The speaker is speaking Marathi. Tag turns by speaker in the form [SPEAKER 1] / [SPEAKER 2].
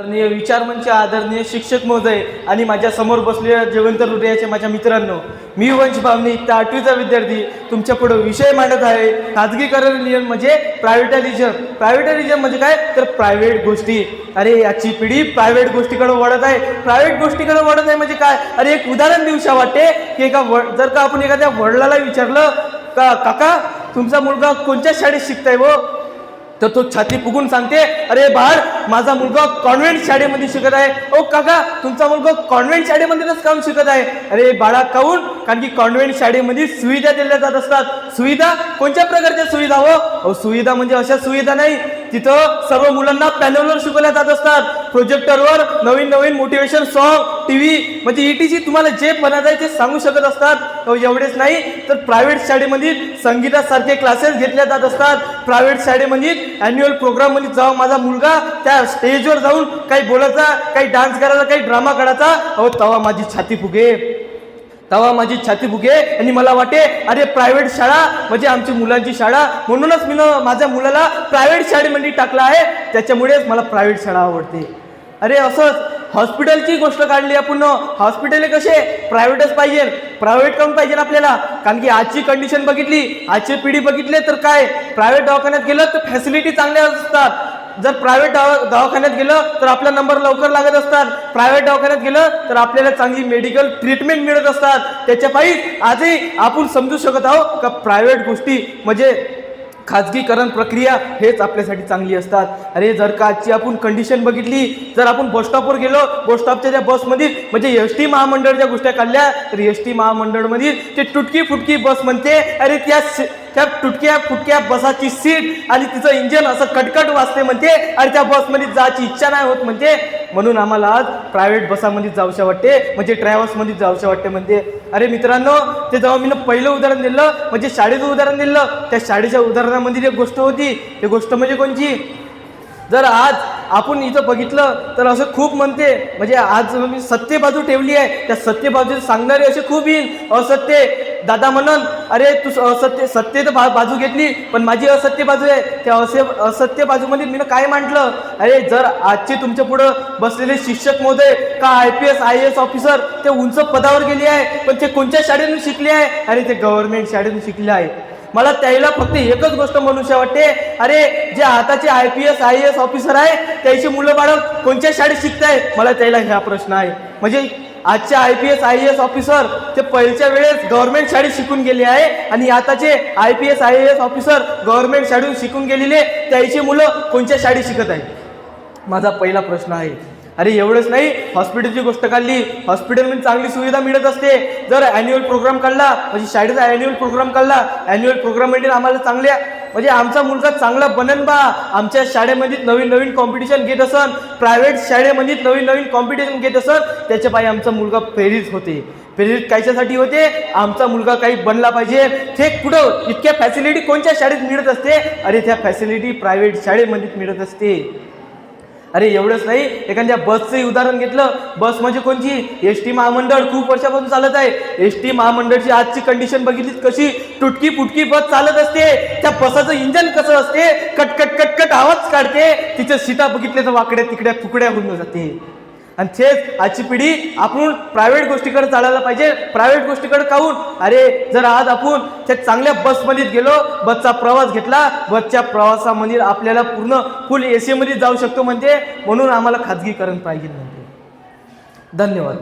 [SPEAKER 1] आदरणीय विचारमंच आदरणीय शिक्षक महोदय आणि माझ्यासमोर बसलेल्या जयवंत हृदयाचे माझ्या मित्रांनो मी वंश भावनी त्या आठवीचा विद्यार्थी तुमच्यापुढे विषय मांडत आहे. खाजगीकरण नियम म्हणजे प्रायव्हेटायझेशन प्रायव्हेटायझेशन म्हणजे काय? तर प्रायव्हेट गोष्टी. अरे याची पिढी प्रायव्हेट गोष्टीकडे वळत आहे. प्रायव्हेट गोष्टीकडे वळत आहे म्हणजे काय? अरे एक उदाहरण देऊशा वाटते की एका वड जर का आपण एखाद्या वडिलाला विचारलं का काका तुमचा मुलगा कोणत्या शाळेत शिकताय व? तर तो छाती फुगून सांगते अरे बाळ माझा मुलगा कॉन्व्हेंट शाळेमध्ये शिकत आहे. ओ काका तुमचा मुलगा कॉन्व्हेंट शाळेमध्येच काऊन शिकत आहे. अरे बाळा काऊन? कारण की कॉन्व्हेंट शाळेमध्ये सुविधा दिल्या जात असतात. सुविधा? कोणत्या प्रकारच्या सुविधा हो? अहो सुविधा म्हणजे अशा सुविधा नाही. तिथं सर्व मुलांना पॅनलवर शिकवल्या जात असतात. प्रोजेक्टरवर नवीन नवीन मोटिवेशन सॉन्ग टीव्ही म्हणजे ईटीसी तुम्हाला जे बनत आहे ते सांगू शकत असतात. एवढेच नाही. तर प्रायव्हेट शाळेमध्ये संगीतासारखे क्लासेस घेतल्या जात असतात. प्रायव्हेट शाळेमध्ये अॅन्युअल प्रोग्राममध्ये जेव्हा माझा मुलगा त्या स्टेजवर जाऊन काही बोलायचा काही डान्स करायचा काही ड्रामा करायचा अहो तवा माझी छाती फुगे. तवा माझी छाती फुगे. आणि मला वाटे अरे प्रायव्हेट शाळा म्हणजे आमची मुलांची शाळा. म्हणूनच मी माझ्या मुलाला प्रायव्हेट शाळेमध्ये टाकलं आहे. त्याच्यामुळेच मला प्रायव्हेट शाळा आवडते. अरे असंच. हॉस्पिटलची गोष्ट काढली आपण हॉस्पिटल कसे? प्रायव्हेटच पाहिजे. प्रायव्हेट करून पाहिजे आपल्याला? कारण की आजची कंडिशन बघितली आजची पिढी बघितली तर काय? प्रायव्हेट दवाखान्यात गेलं तर फॅसिलिटी चांगल्या असतात. जर प्रायव्हेट दवा दवाखान्यात गेलं तर आपला नंबर लवकर लागत असतात. प्रायव्हेट दवाखान्यात गेलं तर आपल्याला चांगली मेडिकल ट्रीटमेंट मिळत असतात. त्याच्या पायी आजही आपण समजू शकत आहोत का प्रायव्हेट गोष्टी म्हणजे खाजगीकरण प्रक्रिया हेच आपल्यासाठी चांगली असतात. अरे जर का आजची आपण कंडिशन बघितली जर आपण बस स्टॉपवर गेलो बस स्टॉपच्या त्या बसमध्ये म्हणजे एस टी महामंडळच्या गोष्टी काढल्या तर एस टी महामंडळमधील ते तुटकी फुटकी बस म्हणते अरे त्या त्या तुटक्या फुटक्या बसाची सीट आणि तिचं इंजन असं कटकट वाजते म्हणते आणि त्या बसमध्ये जायची इच्छा नाही होत म्हणते म्हणून आम्हाला आज प्रायव्हेट बसामध्ये जाऊशा वाटते. म्हणजे ट्रॅव्हल्समध्ये जाऊशा वाटते म्हणते अरे मित्रांनो ते जेव्हा मी पहिलं उदाहरण दिलं म्हणजे शाळेचं उदाहरण दिलं त्या शाळेच्या उदाहरणामध्ये एक गोष्ट होती. ती गोष्ट म्हणजे कोणची? जर आज आपण इथं बघितलं तर असं खूप म्हणते म्हणजे आज मी सत्य बाजू ठेवली आहे. त्या सत्य बाजू सांगणारे असे खूप येईल. असत्य. दादा म्हणन अरे तू सत्य असत्य सत्य तर बाजू घेतली पण माझी असत्य बाजू आहे. त्या असे असत्य बाजूमध्ये मी काय मांडलं अरे जर आजचे तुमच्या पुढं बसलेले शिक्षक महोदय का I P S I S officer ते उंच पदावर गेले आहे पण ते कोणत्या शाळेतून शिकले आहे? अरे ते गव्हर्नमेंट शाळेतून शिकले आहे. मला त्याला फक्त एकच गोष्ट मनुष्य वाटते अरे जे आताचे I P S I S officer आहे त्याची मुलं बाळ कोणत्या शाळेत शिकताय मला त्याला हा प्रश्न आहे. म्हणजे आजचे I P S I S officer ते पहिल्या वेळेस गव्हर्नमेंट शाळेत शिकून गेले आहे आणि आताचे I P S I S officer government शाळेतून शिकून गेलेले त्याची मुलं कोणत्या शाळेत शिकत आहे माझा पहिला प्रश्न आहे. अरे एवढंच नाही हॉस्पिटलची गोष्ट काढली. हॉस्पिटलमध्ये चांगली सुविधा मिळत असते. जर ॲन्युअल प्रोग्राम काढला म्हणजे शाळेचा ॲन्युअल प्रोग्राम काढला ॲन्युअल प्रोग्राममध्ये आम्हाला चांगल्या म्हणजे आमचा मुलगा चांगला बनन बा. आमच्या शाळेमध्ये नवीन नवीन कॉम्पिटिशन घेत असन. प्रायव्हेट शाळेमध्ये नवीन नवीन कॉम्पिटिशन घेत असन. त्याच्या पायी आमचा मुलगा प्रेरित होते. प्रेरित कायच्यासाठी होते? आमचा मुलगा काही बनला पाहिजे. ते कुठं? इतक्या फॅसिलिटी कोणत्या शाळेत मिळत असते? अरे त्या फॅसिलिटी प्रायव्हेट शाळेमध्ये मिळत असते. अरे एवढंच नाही. एखाद्या बसचंही उदाहरण घेतलं. बस म्हणजे कोणची? एस टी महामंडळ. खूप वर्षापासून चालत आहे. एस टी महामंडळची आजची कंडिशन बघितली कशी? तुटकी फुटकी बस चालत असते. त्या बसाचं इंजन कसं असते? कटकट कटकट आवाज काढते. तिच्या सीटा बघितल्या तर वाकड्या तिकड्या फुकड्या होऊन जाते. आणि तेच आजची पिढी आपण प्रायव्हेट गोष्टीकडे चालायला पाहिजे. प्रायव्हेट गोष्टीकडे काहून? अरे जर आज आपण त्या चांगल्या बसमध्ये गेलो बसचा प्रवास घेतला बसच्या प्रवासामध्ये आपल्याला पूर्ण फुल ए सीमध्ये जाऊ शकतो म्हणजे म्हणून आम्हाला खाजगीकरण पाहिजे म्हणते. धन्यवाद.